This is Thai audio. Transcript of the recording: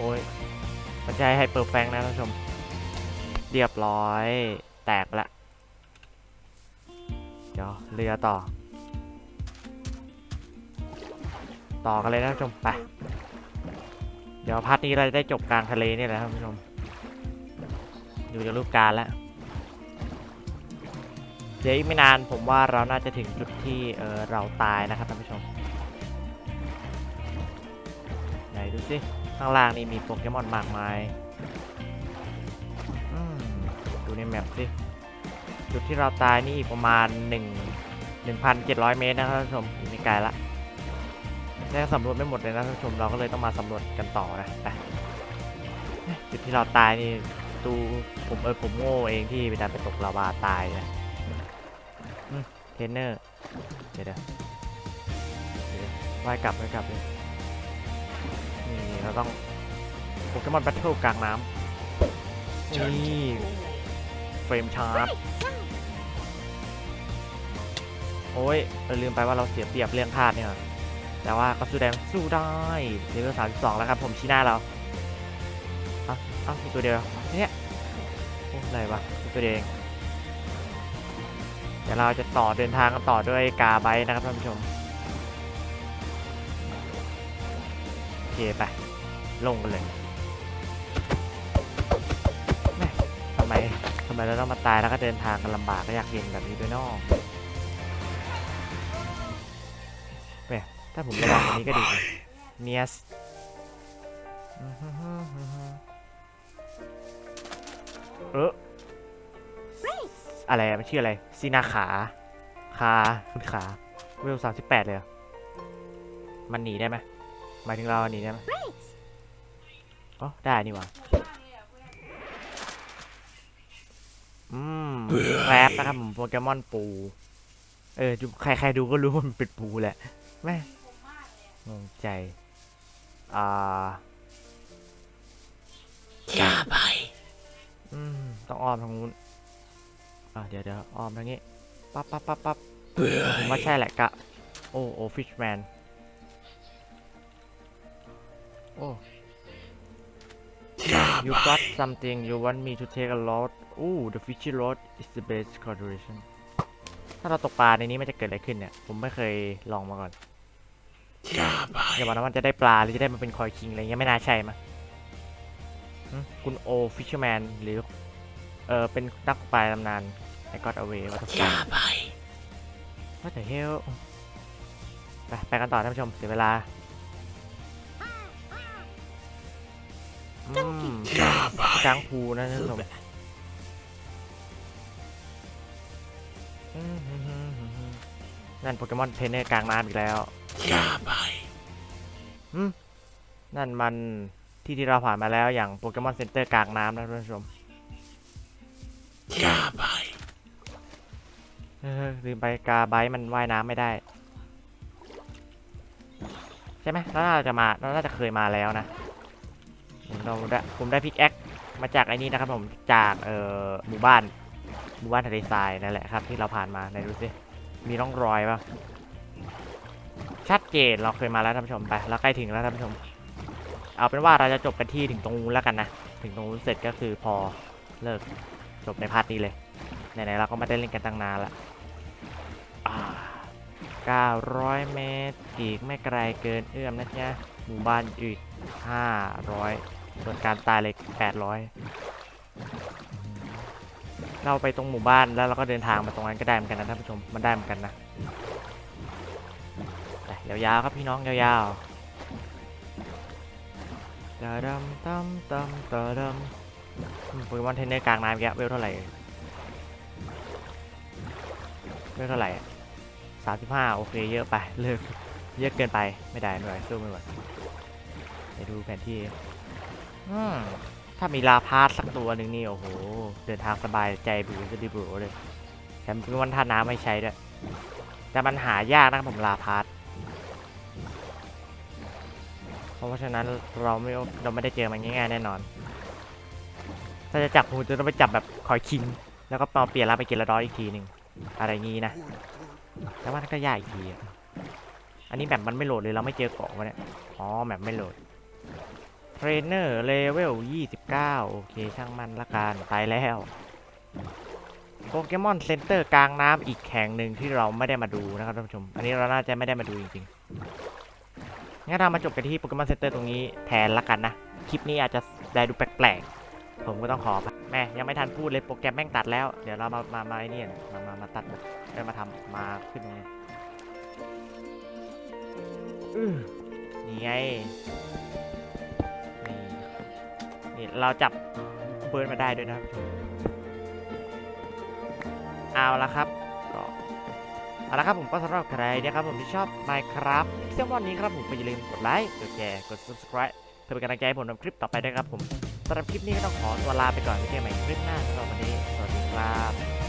โอ้ยมันจะให้เปิดแฟงนะท่านผู้ชม เรียบร้อย แตกละ เดี๋ยวเรือต่อ ต่อกันเลยนะท่านผู้ชม ไป เดี๋ยวพาร์ทนี้เราจะได้จบกลางทะเลนี่แหละท่านผู้ชม ดูจากรูปการแล้วเดี๋ยวอีกไม่นานผมว่าเราน่าจะถึงจุดที่เออเราตายนะครับท่านผู้ชม ไหนดูสิ ข้างล่างนี่มีโปเกมอนมากมายมดูในแมปสิจุดที่เราตายนี่อีกประมาณ 1 1,700 เมตรนะครับท่านผู้ชมไม่ไกลละยังสำรวจไม่หมดเลยนะท่านผู้ชมเราก็เลยต้องมาสำรวจกันต่อนะไปจุดที่เราตายนี่ตูผมเออผมโง่เองที่ไปดันไปตกลาวาตายนะเทรนเนอร์ เดี๋ยวเดี๋ยวว่ายกลับว่ายกลับเลย เราต้องโปเกมอนแบทเทิลกลางน้ำนี่เฟรมชาร์จโอ้ยเราลืมไปว่าเราเสียเปรียบเรื่องธาตุเนี่ย แต่ว่าก็สู้แดงสู้ได้เลเวลสามสิบสองแล้วครับ ผมชี้หน้าเราเอ้าเอ้ามีตัวเดียวเนี่ยโอ้อะไรวะมีตัวเดียวเองเดี๋ยวเราจะต่อเดินทางกันต่อด้วยกาไบต์นะครับท่านผู้ชม โอเคไป ลงกันเลยแม่ทำไมทำไมเราต้องมาตายแล้วก็เดินทางกันลำบากก็ยากเย็นแบบนี้ด้วยเนอกแม่ถ้าผมระวังอันนี้ก็ดีเนียสเอออะไรอะมันชื่ออะไรซีนาขาคาคุณขาเวลสามสิบแปดเลยเหรอมันหนีได้ไหมหมายถึงเราอันนี้ใช่ไหม อ๋อได้นี่หว่าอืมแรปนะครับผมโปเกมอนปู เออดูใครๆดูก็รู้ว่ามันเป็นปูแหละแม่งงใจ อ่าอย่าไป อืม ต้องอ้อมทางนู้น อ่าเดี๋ยวเดี๋ยวอ้อมทางนี้ ปั๊บปั๊บปั๊บปั๊บเบื่อผมว่าใช่แหละกะ โอ้โอ้ฟิชแมน โอ้อย่า You ไป got something you want me to take a load Ooh the fishy load is the best consideration ถ้าเราตกปลาในนี้มันจะเกิดอะไรขึ้นเนี่ย ผมไม่เคยลองมาก่อนอย่าไปอย่าบอกนะว่าจะได้ปลาหรือจะได้มาเป็นคอยคิงอะไรเงี้ยไม่น่าใช่มั้ยหึคุณโอฟิชเชอร์แมนหรือ เออเป็นนักตกปลาตำนาน I got away วัตถุอย่าไป What the hell ไปไปกันต่อท่านผู้ชมเสียเวลา กลางภูนะท่านผู้ชมอืมฮึ่มฮึ่มฮึ่มฮึ่มนั่นโปเกมอนเทรนเนอร์กลางน้ำอีกแล้วอย่าไปอืมนั่นมันที่ที่เราผ่านมาแล้วอย่างโปเกมอนเซ็นเตอร์กลางน้ำนะท่านผู้ชมอย่าไปเออลืมไปกาไบต์มันว่ายน้ำไม่ได้ ใช่ไหมเราน่าจะมาเราน่าจะเคยมาแล้วนะผม เราได้ผมได้พิกแอคมาจากไอ้นี่นะครับผมจากเอ่อหมู่บ้านหมู่บ้านทะเลทรายนั่นแหละครับ ที่เราผ่านมาไหนดูสิมีร่องรอยป่ะชัดเจนเราเคยมาแล้วท่านผู้ชมไปเราใกล้ถึงแล้วท่านผู้ชม เอาเป็นว่าเราจะจบกันที่ถึงตรงนู้นแล้วกันนะถึงตรงนู้นเสร็จก็คือพอเลิกจบในพาร์ทนี้เลยไหนๆเราก็ไม่ได้เล่นกันตั้งนานละอ่า900 เมตรอีกไม่ไกลเกินเอื้อมนะจ๊ะหมู่บ้านอีก 500 ส่วนการตายเลย800เราไปตรงหมู่บ้านแล้วเราก็เดินทางมาตรงนั้นก็ได้เหมือนกันนะท่านผู้ชม มันได้เหมือนกันนะไปยาวๆครับพี่น้องยาวๆตาดำตำตำตาดำโปเกมอนเทนเนอร์กลางน้ำแกเวลเท่าไหร่เวลเท่าไหร่สามสิบห้าโอเคเยอะไปเลิกเยอะเกินไปไม่ได้ไม่ไหวสู้ไม่ไหวไปดูแผนที่ ถ้ามีลาพาสสักตัวหนึ่งนี่โอ้โห เดินทางสบายใจบือจะดีบือเลยแถมเป็นวันท่าน้ำไม่ใช้ด้วย แต่มันหายากนะครับผมลาพาสเพราะฉะนั้นเราไม่เราไม่ได้เจอมันง่ายๆแน่นอน ถ้าจะจับผมจะต้องไปจับแบบคอยคิง แล้วก็เปลี่ยนร่าไปเกลดอยอีกทีหนึ่งอะไรงี้นะ แต่ว่าก็ยากอีกทีอะอันนี้แบบมันไม่โหลดเลยเราไม่เจอเกาะวะเนี่ย อ๋อแบบไม่โหลด เทรนเนอร์เลเวล 29 โอเค ช่างมันละกันไปแล้วโปเกมอนเซ็นเตอร์กลางน้ำอีกแข่งหนึ่งที่เราไม่ได้มาดูนะครับท่านผู้ชม อันนี้เราน่าจะไม่ได้มาดูจริงๆ งั้นเรามาจบกันที่โปเกมอนเซ็นเตอร์ตรงนี้แทนละกันนะ คลิปนี้อาจจะได้ดูแปลกๆ ผมก็ต้องขอแม่ยังไม่ทันพูดเลยโปรแกรมแม่งตัดแล้ว เดี๋ยวเรามามามาไอ้นี่มามามาตัดบทเอ้ยมาทำมาขึ้นไงนี่ไง นี่เราจับเบิร์ดมาได้ด้วยนะครับเอาละครับก็เอาละครับผมก็สำหรับใครนะครับผมที่ชอบ Minecraft เที่ยววันนี้ครับผมอย่าลืมกดไลค์กดแชร์กด subscribe เพื่อเป็นกำลังใจให้ผมทำคลิปต่อไปด้วยครับผมสำหรับคลิปนี้ก็ต้องขอตัวลาไปก่อนไว้เจอกันใหม่คลิปหน้าสำหรับวันนี้สวัสดีครับ